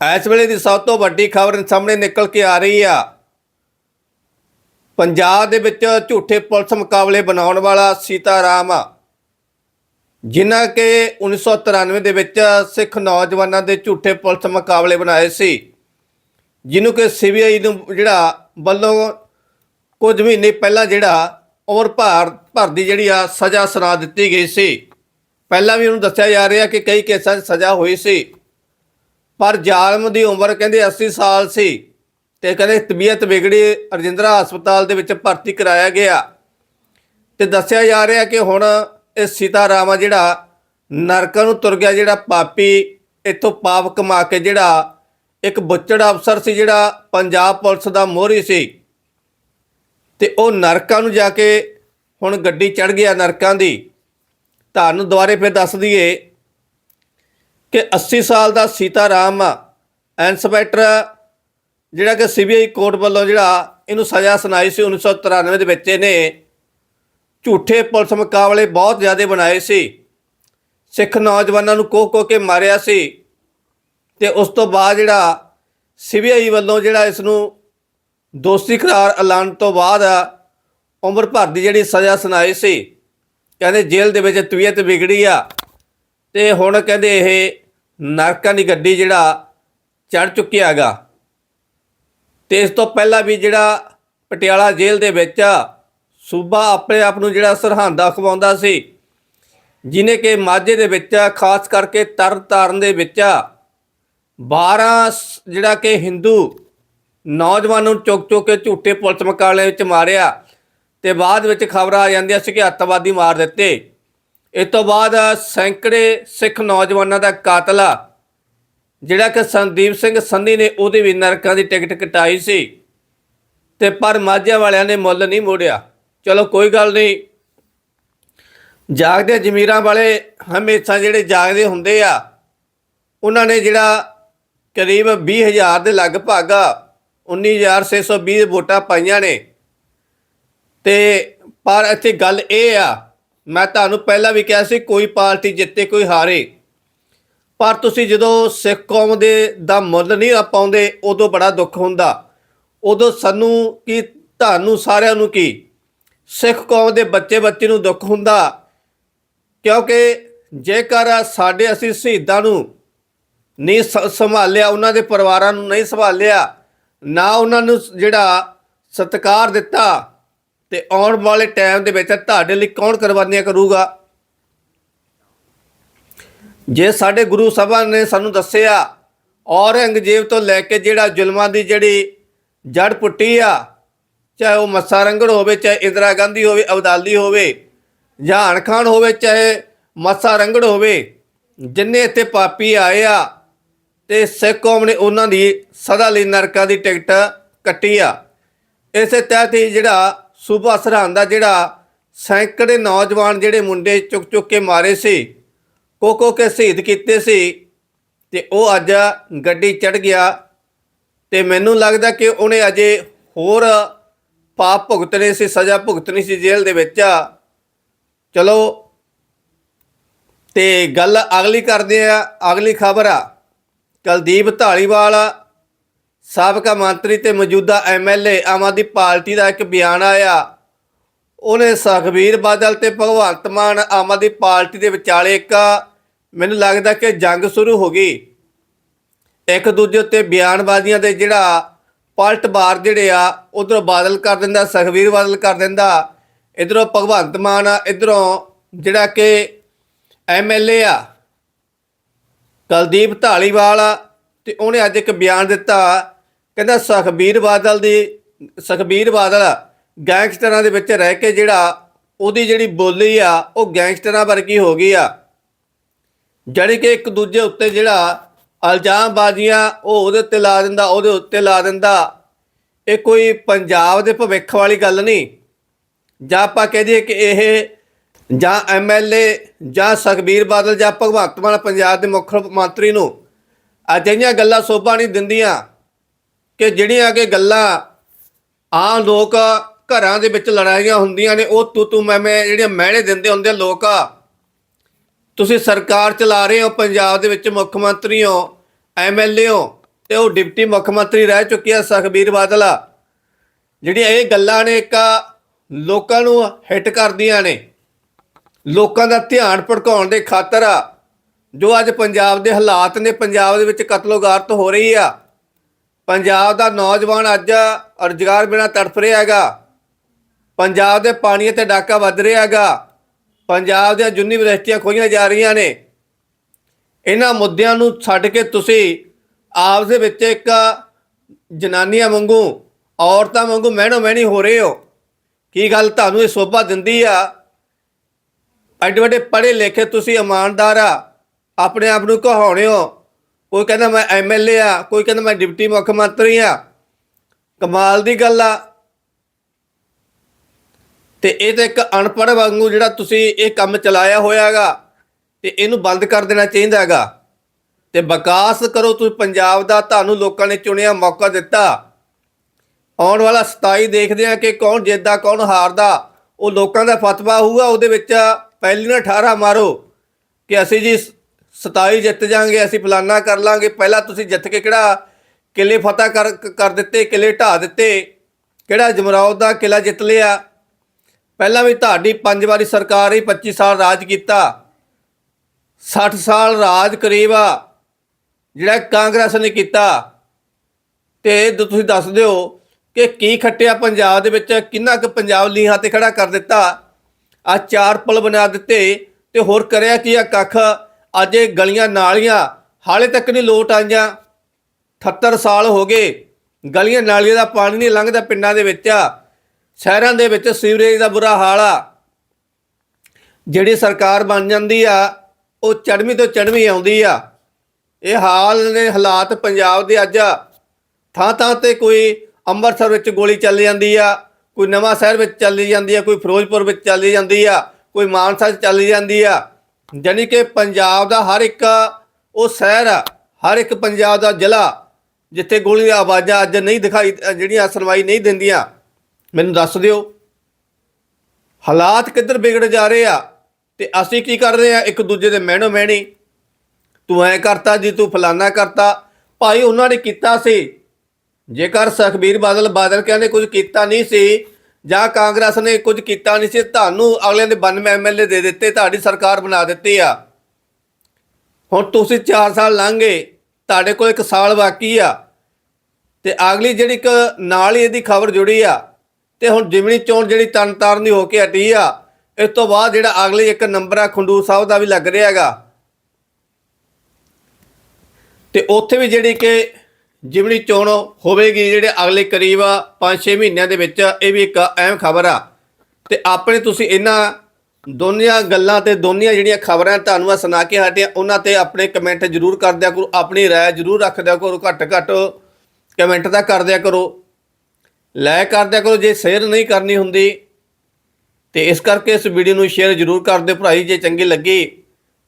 ਇਸ ਵੇਲੇ ਦੀ ਸਭ ਤੋਂ ਵੱਡੀ ਖਬਰ ਸਾਹਮਣੇ ਨਿਕਲ ਕੇ ਆ ਰਹੀ ਆ। ਪੰਜਾਬ ਦੇ ਵਿੱਚ ਝੂਠੇ ਪੁਲਿਸ ਮੁਕਾਬਲੇ ਬਣਾਉਣ ਵਾਲਾ ਸੀਤਾਰਾਮ। ਜਿਨ੍ਹਾਂ ਕਿ 1993 ਦੇ ਵਿੱਚ ਸਿੱਖ ਨੌਜਵਾਨਾਂ ਦੇ ਝੂਠੇ ਪੁਲਿਸ ਮੁਕਾਬਲੇ ਬਣਾਏ ਸੀ। ਜਿਹਨੂੰ ਕਿ ਸੀਬੀਆਈ ਨੂੰ ਜਿਹੜਾ ਵੱਲੋਂ ਕੁਝ ਮਹੀਨੇ ਪਹਿਲਾਂ ਜਿਹੜਾ ਉਮਰ ਭਾਰ ਭਰ ਦੀ ਜਿਹੜੀ ਆ ਸਜ਼ਾ ਸੁਣਾ ਦਿੱਤੀ ਗਈ ਸੀ। ਪਹਿਲਾਂ ਵੀ ਉਹਨੂੰ ਦੱਸਿਆ ਜਾ ਰਿਹਾ ਕਿ ਕਈ ਕੇਸਾਂ 'ਚ ਸਜ਼ਾ ਹੋਈ ਸੀ। ਪਰ ਜ਼ਾਲਮ ਦੀ ਉਮਰ ਕਹਿੰਦੇ 80 ਸਾਲ ਸੀ ਤੇ ਕਹਿੰਦੇ ਤਬੀਅਤ ਵਿਗੜੀ, ਰਜਿੰਦਰਾ ਹਸਪਤਾਲ ਦੇ ਵਿੱਚ ਭਰਤੀ ਕਰਾਇਆ ਗਿਆ। ਤੇ ਦੱਸਿਆ ਜਾ ਰਿਹਾ ਕਿ ਹੁਣ ਇਹ ਸੀਤਾਰਾਮ ਆ ਜਿਹੜਾ ਨਰਕਾਂ ਨੂੰ ਤੁਰ ਗਿਆ, ਜਿਹੜਾ ਪਾਪੀ ਇੱਥੋਂ ਪਾਪ ਕਮਾ ਕੇ ਜਿਹੜਾ ਇੱਕ ਬੁੱਚੜ ਅਫਸਰ ਸੀ, ਜਿਹੜਾ ਪੰਜਾਬ ਪੁਲਿਸ ਦਾ ਮੋਹਰੀ ਸੀ। ਤੇ ਉਹ ਨਰਕਾਂ ਨੂੰ ਜਾ ਕੇ ਹੁਣ ਗੱਡੀ ਚੜ ਗਿਆ ਨਰਕਾਂ ਦੀ। ਤੁਹਾਨੂੰ ਦੁਬਾਰੇ ਫਿਰ ਦੱਸ ਦਈਏ ਕਿ 80 ਸਾਲ ਦਾ ਸੀਤਾਰਾਮ ਇੰਸਪੈਕਟਰ ਜਿਹੜਾ ਕਿ ਸੀਬੀਆਈ ਕੋਰਟ ਵੱਲੋਂ ਜਿਹੜਾ ਇਹਨੂੰ ਸਜ਼ਾ ਸੁਣਾਈ ਸੀ 1993 ਦੇ ਵਿੱਚ ਇਹਨੇ ਝੂਠੇ ਪੁਲਿਸ ਮੁਕਾਬਲੇ ਬਹੁਤ ਜ਼ਿਆਦਾ ਬਣਾਏ ਸੀ। ਸਿੱਖ ਨੌਜਵਾਨਾਂ ਨੂੰ ਕੋਹ ਕੋਹ ਕੇ ਮਾਰਿਆ ਸੀ ਤੇ ਉਸ ਤੋਂ ਬਾਅਦ ਜਿਹੜਾ ਸੀਬੀਆਈ ਵੱਲੋਂ ਜਿਹੜਾ ਇਸ ਨੂੰ ਦੋਸਤੀ ਕਰਾਰ ਐਲਾਨ ਤੋਂ ਬਾਅਦ ਉਮਰ ਭਰ ਦੀ ਜਿਹੜੀ ਸਜ਼ਾ ਸੁਣਾਈ ਸੀ, ਕਹਿੰਦੇ ਜੇਲ੍ਹ ਦੇ ਵਿੱਚ ਤਬੀਅਤ ਵਿਗੜੀ ਆ ਤੇ ਹੁਣ ਕਹਿੰਦੇ ਇਹ ਨਰਕਾਂ ਦੀ ਗੱਡੀ ਜਿਹੜਾ ਚੜ ਚੁੱਕਿਆ ਹੈਗਾ। ਤੇ ਇਸ ਤੋਂ ਪਹਿਲਾਂ ਵੀ ਜਿਹੜਾ ਪਟਿਆਲਾ ਜੇਲ੍ਹ ਦੇ ਵਿੱਚ ਸੂਬਾ ਆਪਣੇ ਆਪ ਨੂੰ ਜਿਹੜਾ ਸਰਹੰਦਾ ਖਵਾਉਂਦਾ ਸੀ, ਜਿਨੇ ਕਿ ਮਾਝੇ ਦੇ ਵਿੱਚ ਖਾਸ ਕਰਕੇ ਤਰਨਤਾਰਨ ਦੇ ਵਿੱਚ 12 ਸ- ਜਿਹੜਾ ਕਿ ਹਿੰਦੂ ਨੌਜਵਾਨ ਨੂੰ ਚੁੱਕ ਚੁੱਕ ਕੇ ਝੂਠੇ ਪੁਲਿਸ ਮੁਕਾਬਲੇ ਵਿੱਚ ਮਾਰਿਆ ਤੇ ਬਾਅਦ ਵਿੱਚ ਖਬਰਾਂ ਆ ਜਾਂਦੀਆਂ ਸੀ ਕਿ ਅੱਤਵਾਦੀ ਮਾਰ ਦਿੱਤੇ। ਇਸ ਤੋਂ ਬਾਅਦ ਸੈਂਕੜੇ ਸਿੱਖ ਨੌਜਵਾਨਾਂ ਦਾ ਕਾਤਲ ਆ। ਜਿਹੜਾ ਕਿ ਸੰਦੀਪ ਸਿੰਘ ਸੰਧੀ ਨੇ ਉਹਦੇ ਵੀ ਨਰਕਾਂ ਦੀ ਟਿਕਟ ਕਟਾਈ ਸੀ ਤੇ ਪਰ ਮਾਝਿਆਂ ਵਾਲਿਆਂ ਨੇ ਮੁੱਲ ਨਹੀਂ ਮੋੜਿਆ। ਚਲੋ ਕੋਈ ਗੱਲ ਨਹੀਂ। ਜਾਗਦੇ ਜ਼ਮੀਰਾਂ ਵਾਲੇ ਹਮੇਸ਼ਾ ਜਿਹੜੇ ਜਾਗਦੇ ਹੁੰਦੇ ਆ, ਉਹਨਾਂ ਨੇ ਜਿਹੜਾ ਕਰੀਬ 20000 ਦੇ ਲਗਭਗ 19620 ਵੋਟਾਂ ਪਾਈਆਂ ਨੇ। ਤੇ ਪਰ ਇੱਥੇ ਗੱਲ ਇਹ ਆ ਮੈਂ ਤੁਹਾਨੂੰ ਪਹਿਲਾਂ ਵੀ ਕਿਹਾ ਸੀ, ਕੋਈ ਪਾਰਟੀ ਜਿੱਤੇ, ਕੋਈ ਹਾਰੇ। ਪਰ ਤੁਸੀਂ ਜਦੋਂ ਸਿੱਖ ਕੌਮ ਦੇ ਦਾ ਮੁੱਲ ਨਹੀਂ ਪਾਉਂਦੇ, ਉਦੋਂ ਬੜਾ ਦੁੱਖ ਹੁੰਦਾ। ਉਦੋਂ ਸਾਨੂੰ ਕੀ, ਤੁਹਾਨੂੰ ਸਾਰਿਆਂ ਨੂੰ ਕੀ? ਸਿੱਖ ਕੌਮ ਦੇ ਬੱਚੇ ਬੱਚੇ ਨੂੰ ਦੁੱਖ ਹੁੰਦਾ। ਕਿਉਂਕਿ ਜੇਕਰ ਸਾਡੇ ਅਸੀਂ ਸ਼ਹੀਦਾਂ ਨੂੰ ਨਹੀਂ ਸ- ਸੰਭਾਲਿਆ, ਉਹਨਾਂ ਦੇ ਪਰਿਵਾਰਾਂ ਨੂੰ ਨਹੀਂ ਸੰਭਾਲਿਆ, ਨਾ ਉਹਨਾਂ ਨੂੰ ਜਿਹੜਾ ਸਤਿਕਾਰ ਦਿੱਤਾ ਤੇ ਆਉਣ ਵਾਲੇ ਟਾਈਮ ਦੇ ਵਿੱਚ ਤੁਹਾਡੇ ਲਈ ਕੌਣ ਕੁਰਬਾਨੀਆਂ ਕਰੂਗਾ? ਜੇ ਸਾਡੇ ਗੁਰੂ ਸਾਹਿਬਾਂ ਨੇ ਸਾਨੂੰ ਦੱਸਿਆ, ਔਰੰਗਜ਼ੇਬ ਤੋਂ ਲੈ ਕੇ ਜਿਹੜਾ ਜ਼ੁਲਮਾਂ ਦੀ ਜਿਹੜੀ ਜੜ ਪੁੱਟੀ ਆ, ਚਾਹੇ ਉਹ ਮੱਸਾ ਰੰਗੜ ਹੋਵੇ, ਚਾਹੇ ਇੰਦਰਾ ਗਾਂਧੀ ਹੋਵੇ, ਅਬਦਾਲੀ ਹੋਵੇ, ਜਾਂ ਅਣ ਖਾਨ ਹੋਵੇ, ਚਾਹੇ ਮੱਸਾ ਰੰਗੜ ਹੋਵੇ, ਜਿੰਨੇ ਇੱਥੇ ਪਾਪੀ ਆਏ ਆ, ਤੇ ਸਿੱਖ ਕੌਮ ਨੇ ਉਹਨਾਂ ਦੀ ਸਦਾ ਲਈ ਨਰਕਾਂ ਦੀ ਟਿਕਟ ਕੱਟੀ ਆ। ਇਸੇ ਤਹਿਤ ਹੀ ਜਿਹੜਾ ਸੂਬਾ ਸਰਹੰਦ ਦਾ ਜਿਹੜਾ ਸੈਂਕੜੇ ਨੌਜਵਾਨ ਜਿਹੜੇ ਮੁੰਡੇ ਚੁੱਕ ਚੁੱਕ ਕੇ ਮਾਰੇ ਸੀ ਕੋਕੋ ਕੇ ਸ਼ਹੀਦ ਕੀਤੇ ਸੀ, ਤੇ ਉਹ ਅੱਜ ਗੱਡੀ ਚੜ ਗਿਆ। ਤੇ ਮੈਨੂੰ ਲੱਗਦਾ ਕਿ ਉਹਨੇ ਅਜੇ ਹੋਰ ਪਾਪ ਭੁਗਤਣੇ ਸੀ, ਸਜ਼ਾ ਭੁਗਤਣੀ ਸੀ ਜੇਲ੍ਹ ਦੇ ਵਿੱਚ। ਚਲੋ, ਤੇ ਗੱਲ ਅਗਲੀ ਕਰਦੇ ਆ, ਅਗਲੀ ਖਬਰ ਆ। ਕਲਦੀਪ ਢਾਲੀਵਾਲ ਸਾਬਕਾ ਮੰਤਰੀ ਤੇ ਮੌਜੂਦਾ ਐਮਐਲਏ ਆਮ ਆਦਮੀ ਪਾਰਟੀ ਦਾ ਇੱਕ ਬਿਆਨ ਆਇਆ। ਉਹਨੇ ਸੁਖਬੀਰ ਬਾਦਲ ਤੇ ਭਗਵੰਤ ਮਾਨ ਆਮ ਆਦਮੀ ਪਾਰਟੀ ਦੇ ਵਿਚਾਲੇ ਇੱਕ, ਮੈਨੂੰ ਲੱਗਦਾ ਕਿ ਜੰਗ ਸ਼ੁਰੂ ਹੋ ਗਈ। ਇੱਕ ਦੂਜੇ ਉੱਤੇ ਬਿਆਨਬਾਜ਼ੀਆਂ ਦੇ ਜਿਹੜਾ ਪਲਟਬਾਰ ਜਿਹੜੇ ਆ, ਉਧਰੋਂ ਬਾਦਲ ਕਰ ਦਿੰਦਾ, ਸੁਖਬੀਰ ਬਾਦਲ ਕਰ ਦਿੰਦਾ। ਇਧਰੋਂ ਭਗਵੰਤ ਮਾਨ ਆ, ਇਧਰੋਂ ਜਿਹੜਾ ਕਿ ਐਮਐਲਏ ਆ, ਕੁਲਦੀਪ ਢਾਲੀਵਾਲ ਆ, ਤੇ ਉਹਨੇ ਅੱਜ ਇੱਕ ਬਿਆਨ ਦਿੱਤਾ ਕਹਿੰਦਾ ਸੁਖਬੀਰ ਬਾਦਲ ਦੀ, ਸੁਖਬੀਰ ਬਾਦਲ ਗੈਂਗਸਟਰਾਂ ਦੇ ਵਿੱਚ ਰਹਿ ਕੇ ਜਿਹੜਾ ਉਹਦੀ ਜਿਹੜੀ ਬੋਲੀ ਆ, ਉਹ ਗੈਂਗਸਟਰਾਂ ਵਰਗੀ ਹੋ ਗਈ ਆ। ਜਿਹੜੀ ਕਿ ਇੱਕ ਦੂਜੇ ਉੱਤੇ ਜਿਹੜਾ ਇਲਜ਼ਾਮਬਾਜ਼ੀਆਂ ਉਹ ਉਹਦੇ ਉੱਤੇ ਲਾ ਦਿੰਦਾ, ਉਹਦੇ ਉੱਤੇ ਲਾ ਦਿੰਦਾ। ਇਹ ਕੋਈ ਪੰਜਾਬ ਦੇ ਭਵਿੱਖ ਵਾਲੀ ਗੱਲ ਨਹੀਂ। ਜਾਂ ਆਪਾਂ ਕਹਿ ਦਈਏ ਕਿ ਇਹ ਜਾਂ ਐਮਐਲਏ ਜਾਂ ਸੁਖਬੀਰ ਬਾਦਲ ਜਾਂ ਭਗਵੰਤ ਮਾਨ ਪੰਜਾਬ ਦੇ ਮੁੱਖ ਮੰਤਰੀ ਨੂੰ ਅਜਿਹੀਆਂ ਗੱਲਾਂ ਸੋਭਾ ਨਹੀਂ ਦਿੰਦੀਆਂ। ਕਿ ਜਿਹੜੀਆਂ ਕਿ ਗੱਲਾਂ ਆਮ ਲੋਕ ਘਰਾਂ ਦੇ ਵਿੱਚ ਲੜਾਈਆਂ ਹੁੰਦੀਆਂ ਨੇ, ਉਹ ਤੂੰ ਤੂੰ ਮੈਂ ਮੈਂ ਜਿਹੜੀਆਂ ਮਹਿਣੇ ਦਿੰਦੇ ਹੁੰਦੇ ਆ ਲੋਕ ਤੁਸੀਂ ਸਰਕਾਰ ਚਲਾ ਰਹੇ ਹੋ, ਪੰਜਾਬ ਦੇ ਵਿੱਚ ਮੁੱਖ ਮੰਤਰੀ ਹੋ ਐਮਐਲਏ ਹੋ ਤੇ ਉਹ ਡਿਪਟੀ ਮੁੱਖ ਮੰਤਰੀ ਰਹਿ ਚੁੱਕੇ ਆ ਸੁਖਬੀਰ ਬਾਦਲ। ਜਿਹੜੀਆਂ ਇਹ ਗੱਲਾਂ ਨੇ, ਇੱਕ ਲੋਕਾਂ ਨੂੰ ਹਿੱਟ ਕਰਦੀਆਂ ਨੇ, ਲੋਕਾਂ ਦਾ ਧਿਆਨ ਭੜਕਾਉਣ ਦੇ ਖਾਤਰ ਜੋ ਅੱਜ ਪੰਜਾਬ ਦੇ ਹਾਲਾਤ ਨੇ, ਪੰਜਾਬ ਦੇ ਵਿੱਚ ਕਤਲੋਗਾਰਤ ਹੋ ਰਹੀ ਆ। ਪੰਜਾਬ ਦਾ ਨੌਜਵਾਨ ਅੱਜ ਰੁਜ਼ਗਾਰ ਬਿਨਾਂ ਤੜਫ ਰਿਹਾ ਹੈਗਾ। ਪੰਜਾਬ ਦੇ ਪਾਣੀ ਤੇ ਡਾਕਾ ਵੱਧ ਰਿਹਾ ਹੈਗਾ। ਪੰਜਾਬ ਦੀਆਂ ਯੂਨੀਵਰਸਿਟੀਆਂ ਖੋਈਆਂ ਜਾ ਰਹੀਆਂ ਨੇ। ਇਹਨਾਂ ਮੁੱਦਿਆਂ ਨੂੰ ਛੱਡ ਕੇ ਤੁਸੀਂ ਆਪਸ ਦੇ ਵਿੱਚ ਇੱਕ ਜਨਾਨੀਆਂ ਵਾਂਗੂ, ਔਰਤਾਂ ਵਾਂਗੂ ਮਹਿਣੋ ਮਹਿਣੀ ਹੋ ਰਹੇ ਹੋ। ਕੀ ਗੱਲ ਤੁਹਾਨੂੰ ਇਹ ਸੋਭਾ ਦਿੰਦੀ ਆ? ਐਡੇ ਵੱਡੇ ਪੜ੍ਹੇ ਲਿਖੇ ਤੁਸੀਂ ਇਮਾਨਦਾਰ ਆ। ਆਪਣੇ ਆਪ ਨੂੰ ਕਹਾਉਣੇ ਹੋ ਕੋਈ ਕਹਿੰਦਾ ਮੈਂ ਐਮਐਲਏ ਆ, ਕੋਈ ਕਹਿੰਦਾ ਮੈਂ ਡਿਪਟੀ ਮੁੱਖ ਮੰਤਰੀ ਆ। ਕਮਾਲ ਦੀ ਗੱਲ ਆ। ਤੇ ਇਹ ਤਾਂ ਇੱਕ ਅਨਪੜ੍ਹ ਵਾਂਗੂ ਜਿਹੜਾ ਤੁਸੀਂ ਇਹ ਕੰਮ ਚਲਾਇਆ ਹੋਇਆਗਾ ਤੇ ਇਹਨੂੰ ਬੰਦ ਕਰ ਦੇਣਾ ਚਾਹੀਦਾ ਹੈਗਾ। ਤੇ ਵਿਕਾਸ ਕਰੋ ਤੁਸੀਂ ਪੰਜਾਬ ਦਾ, ਤੁਹਾਨੂੰ ਲੋਕਾਂ ਨੇ ਚੁਣਿਆ ਮੌਕਾ ਦਿੱਤਾ। ਆਉਣ ਵਾਲਾ 27 ਦੇਖਦੇ ਆ ਕਿ ਕੌਣ ਜਿੱਤਦਾ, ਕੌਣ ਹਾਰਦਾ। ਉਹ ਲੋਕਾਂ ਦਾ ਫਤਵਾ ਹੋਊਗਾ, ਉਹਦੇ ਵਿੱਚ ਪਹਿਲੀ ਨਾਲ 18 ਮਾਰੋ ਕਿ ਅਸੀਂ ਜੀ 27 ਜਿੱਤ ਜਾਾਂਗੇ, ਅਸੀਂ ਫਲਾਨਾ ਕਰ ਲਾਂਗੇ। ਪਹਿਲਾਂ ਤੁਸੀਂ ਜਿੱਤ ਕੇ ਕਿਹੜਾ ਕਿਲੇ ਫਤਿਹ ਕਰ ਕਰ ਦਿੱਤੇ ਕਿਲੇ ਢਾ ਦਿੱਤੇ। ਕਿਹੜਾ ਜਮਰੌਦ ਦਾ ਕਿਲਾ ਜਿੱਤ ਲਿਆ? ਪਹਿਲਾਂ ਵੀ ਤੁਹਾਡੀ ਪੰਜ ਵਾਰੀ ਸਰਕਾਰ ਹੀ 25 ਸਾਲ ਰਾਜ ਕੀਤਾ। 60 ਸਾਲ ਰਾਜ ਕਰੀਬ ਆ, ਜਿਹੜਾ ਕਾਂਗਰਸ ਨੇ ਕੀਤਾ। ਤੇ ਤੁਸੀਂ ਦੱਸ ਦਿਓ ਕਿ ਕੀ ਖੱਟਿਆ ਪੰਜਾਬ ਦੇ ਵਿੱਚ? ਕਿੰਨਾ ਕੁ ਪੰਜਾਬ ਲੀਹਾਂ ਤੇ ਖੜਾ ਕਰ ਦਿੱਤਾ? ਆ ਚਾਰ ਪੁਲ ਬਣਾ ਦਿੱਤੇ ਤੇ ਹੋਰ ਕਰਿਆ ਕੀ ਆ ਕੱਖ? ਅੱਜ ਇਹ ਗਲੀਆਂ ਨਾਲੀਆਂ ਹਾਲੇ ਤੱਕ ਨਹੀਂ ਲੋਟ ਆਈਆਂ। 78 ਸਾਲ ਹੋ ਗਏ, ਗਲੀਆਂ ਨਾਲੀਆਂ ਦਾ ਪਾਣੀ ਨਹੀਂ ਲੰਘਦਾ ਪਿੰਡਾਂ ਦੇ ਵਿੱਚ ਆ, ਸ਼ਹਿਰਾਂ ਦੇ ਵਿੱਚ ਸੀਵਰੇਜ ਦਾ ਬੁਰਾ ਹਾਲ ਆ। ਜਿਹੜੀ ਸਰਕਾਰ ਬਣ ਜਾਂਦੀ ਆ, ਉਹ ਚੜ੍ਹਵੀਂ ਤੋਂ ਚੜ੍ਹਵੀਂ ਆਉਂਦੀ ਆ। ਇਹ ਹਾਲ ਨੇ ਹਾਲਾਤ ਪੰਜਾਬ ਦੇ ਅੱਜ ਥਾਂ ਥਾਂ ਤੇ ਕੋਈ ਅੰਮ੍ਰਿਤਸਰ ਵਿੱਚ ਗੋਲੀ ਚੱਲ ਜਾਂਦੀ ਆ, ਕੋਈ ਨਵਾਂ ਸ਼ਹਿਰ ਵਿੱਚ ਚੱਲੀ ਜਾਂਦੀ ਆ, ਕੋਈ ਫਿਰੋਜ਼ਪੁਰ ਵਿੱਚ ਚੱਲੀ ਜਾਂਦੀ ਆ, ਕੋਈ ਮਾਨਸਾ 'ਚ ਚੱਲੀ ਜਾਂਦੀ ਆ। ਜਾਣੀ ਕਿ ਪੰਜਾਬ ਦਾ ਹਰ ਇੱਕ ਉਹ ਸ਼ਹਿਰ ਆ, ਹਰ ਇੱਕ ਪੰਜਾਬ ਦਾ ਜ਼ਿਲ੍ਹਾ ਜਿੱਥੇ ਗੋਲੀ ਦੀਆਂ ਆਵਾਜ਼ਾਂ ਅੱਜ ਨਹੀਂ ਦਿਖਾਈ ਜਿਹੜੀਆਂ ਸੁਣਵਾਈ ਨਹੀਂ ਦਿੰਦੀਆਂ, ਮੈਨੂੰ ਦੱਸ ਦਿਓ। ਹਾਲਾਤ ਕਿੱਧਰ ਵਿਗੜ ਜਾ ਰਹੇ ਆ ਤੇ ਅਸੀਂ ਕੀ ਕਰ ਰਹੇ ਆ? ਇੱਕ ਦੂਜੇ ਦੇ ਮਹਿਣੋ ਮਹਿਣੀ। ਤੂੰ ਐ ਕਰਤਾ ਜੀ, ਤੂੰ ਫਲਾਨਾ ਕਰਤਾ। ਭਾਈ, ਉਹਨਾਂ ਨੇ ਕੀਤਾ ਸੀ। ਜੇਕਰ ਸੁਖਬੀਰ ਬਾਦਲ ਬਾਦਲ ਕਹਿੰਦੇ ਕੁਝ ਕੀਤਾ ਨਹੀਂ ਸੀ ਜਾਂ ਕਾਂਗਰਸ ਨੇ ਕੁਝ ਕੀਤਾ ਨਹੀਂ ਸੀ, ਤੁਹਾਨੂੰ ਅਗਲਿਆਂ ਦੇ 92 ਐਮਐਲਏ ਦੇ ਦਿੱਤੇ, ਤੁਹਾਡੀ ਸਰਕਾਰ ਬਣਾ ਦਿੱਤੀ ਆ। ਹੁਣ ਤੁਸੀਂ 4 ਸਾਲ ਲੰਘੇ, ਤੁਹਾਡੇ ਕੋਲ ਇੱਕ ਸਾਲ ਬਾਕੀ ਆ। ਤੇ ਅਗਲੀ ਜਿਹੜੀ ਇੱਕ ਨਾਲ ਹੀ ਇਹਦੀ ਖਬਰ ਜੁੜੀ ਆ, ਤੇ ਹੁਣ ਜਿਮਣੀ ਚੋਣ ਜਿਹੜੀ ਤਰਨਤਾਰਨ ਦੀ ਹੋ ਕੇ ਹਟੀ ਆ, ਇਸ ਤੋਂ ਬਾਅਦ ਜਿਹੜਾ ਅਗਲੇ ਇੱਕ ਨੰਬਰ ਆ, ਖੰਡੂਰ ਸਾਹਿਬ ਦਾ ਵੀ ਲੱਗ ਰਿਹਾ ਹੈਗਾ। ਤੇ ਉੱਥੇ ਵੀ ਜਿਹੜੀ ਕਿ ਜਿਮਣੀ ਚੋਣ ਹੋਵੇਗੀ ਜਿਹੜੇ ਅਗਲੇ ਕਰੀਬ 5-6 ਮਹੀਨਿਆਂ ਦੇ ਵਿੱਚ, ਇਹ ਵੀ ਇੱਕ ਅਹਿਮ ਖਬਰ ਆ। ਤੇ ਆਪਣੇ ਤੁਸੀਂ ਇਹਨਾਂ ਦੋਨੀਆਂ ਗੱਲਾਂ ਤੇ ਦੋਨੀਆਂ ਜਿਹੜੀਆਂ ਖਬਰਾਂ ਤੁਹਾਨੂੰ ਆ ਸੁਣਾ ਕੇ ਹਟਿਆ, ਉਹਨਾਂ ਤੇ ਆਪਣੇ ਕਮੈਂਟ ਜ਼ਰੂਰ ਕਰ ਦਿਆ ਕਰੋ, ਆਪਣੀ ਰਾਏ ਜ਼ਰੂਰ ਰੱਖ ਦਿਆ ਕਰੋ ਘੱਟ ਘੱਟ ਕਮੈਂਟ ਤਾਂ ਕਰ ਦਿਆ ਕਰੋ। ਲਾਇਕ ਕਰ ਦਿਆ ਕਰੋ, ਜੇ ਸ਼ੇਅਰ ਨਹੀਂ ਕਰਨੀ ਹੁੰਦੀ, ਤੇ ਇਸ ਕਰਕੇ ਇਸ ਵੀਡੀਓ ਨੂੰ ਸ਼ੇਅਰ ਜ਼ਰੂਰ ਕਰ ਦਿਓ। ਭਰਾਈ, ਜੇ ਚੰਗੀ ਲੱਗੀ,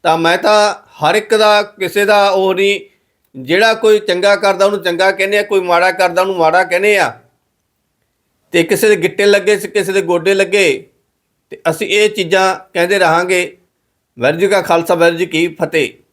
ਤਾਂ ਮੈਂ ਤਾਂ ਹਰ ਇੱਕ ਦਾ, ਕਿਸੇ ਦਾ ਉਹ ਨਹੀਂ ਜਿਹੜਾ ਕੋਈ ਚੰਗਾ ਕਰਦਾ ਉਹਨੂੰ ਚੰਗਾ ਕਹਿੰਦੇ ਆ, ਕੋਈ ਮਾੜਾ ਕਰਦਾ ਉਹਨੂੰ ਮਾੜਾ ਕਹਿੰਦੇ ਆ। ਤੇ ਕਿਸੇ ਦੇ ਗਿੱਟੇ ਲੱਗੇ, ਕਿਸੇ ਦੇ ਗੋਡੇ ਲੱਗੇ, ਤੇ ਅਸੀਂ ਇਹ ਚੀਜ਼ਾਂ ਕਹਿੰਦੇ ਰਹਾਂਗੇ। ਵਾਹਿਗੁਰੂ ਜੀ ਕਾ ਖਾਲਸਾ, ਵਾਹਿਗੁਰੂ ਜੀ ਕੀ ਫਤਿਹ।